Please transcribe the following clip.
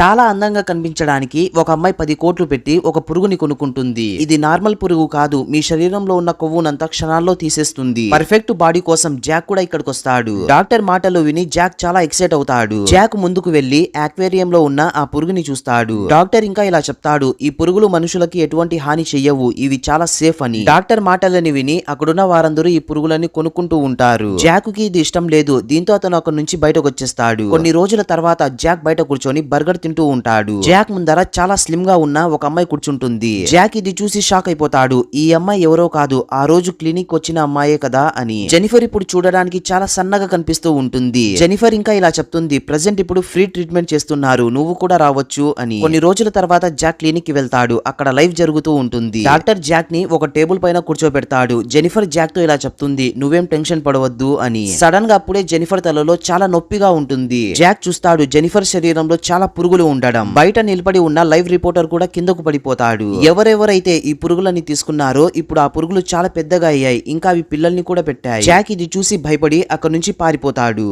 చాలా అందంగా కనిపించడానికి ఒక అమ్మాయి పది కోట్లు పెట్టి ఒక పురుగుని కొనుక్కుంటుంది. ఇది నార్మల్ పురుగు కాదు మీ శరీరంలో ఉన్న కొవ్వునంతా క్షణాల్లో తీసేస్తుంది. పర్ఫెక్ట్ బాడీ కోసం జాక్ కూడా ఇక్కడికి వస్తాడు డాక్టర్ మాటలు విని జాక్ చాలా ఎక్సైట్ అవుతాడు. జాక్ ముందుకు వెళ్ళి ఆక్వేరియం లో ఉన్న ఆ పురుగుని చూస్తాడు. డాక్టర్ ఇంకా ఇలా చెప్తాడు ఈ పురుగులు మనుషులకి ఎటువంటి హాని చెయ్యవు ఇవి చాలా సేఫ్ అని. డాక్టర్ మాటలని విని అక్కడున్న వారందరూ ఈ పురుగులని కొనుక్కుంటూ ఉంటారు. జాక్కి ఇది ఇష్టం లేదు దీంతో అతను అక్కడి నుంచి బయటకు వచ్చేస్తాడు కొన్ని రోజుల తర్వాత జాక్ బయట కూర్చొని బర్గర్ తింటూ ఉంటాడు. జాక్ ముందర చాలా స్లిమ్గా ఉన్న ఒక అమ్మాయి కూర్చుంటుంది. జాక్ ఇది చూసి షాక్ అయిపోతాడు. ఈ అమ్మాయి ఎవరో కాదు ఆ రోజు క్లినిక్ వచ్చిన అమ్మాయే కదా అని. జెనిఫర్ ఇప్పుడు చూడడానికి చాలా సన్నగా కనిపిస్తూ ఉంటుంది. జెనిఫర్ ఇంకా ఇలా చెప్తుంది ప్రెసెంట్ ఇప్పుడు ఫ్రీ ట్రీట్మెంట్ చేస్తున్నారు నువ్వు కూడా రావచ్చు అని. కొన్ని రోజుల తర్వాత జాక్ క్లినిక్కి వెళ్తాడు. అక్కడ లైవ్ జరుగుతూ ఉంటుంది. డాక్టర్ జాక్ని ఒక టేబుల్ పైన కూర్చోబెడతాడు. జెనిఫర్ జాక్తో ఇలా చెప్తుంది నువ్వేం టెన్షన్ పడవద్దు అని. సడన్గా అప్పుడే జెనిఫర్ తలలో చాలా నొప్పిగా ఉంటుంది. జాక్ చూస్తాడు జెనిఫర్ శరీరంలో చాలా పురుగులు ఉండడం. బయట నిలబడి ఉన్న లైవ్ రిపోర్టర్ కూడా కిందకు పడిపోతాడు. ఎవరెవరైతే ఈ పురుగులని తీసుకున్నారో ఇప్పుడు ఆ పురుగులు చాలా పెద్దగా అయ్యాయి. ఇంకా అవి పిల్లల్ని కూడా పెట్టాయి. జాక్ ఇది చూసి భయపడి అక్కడ నుంచి పారిపోతాడు.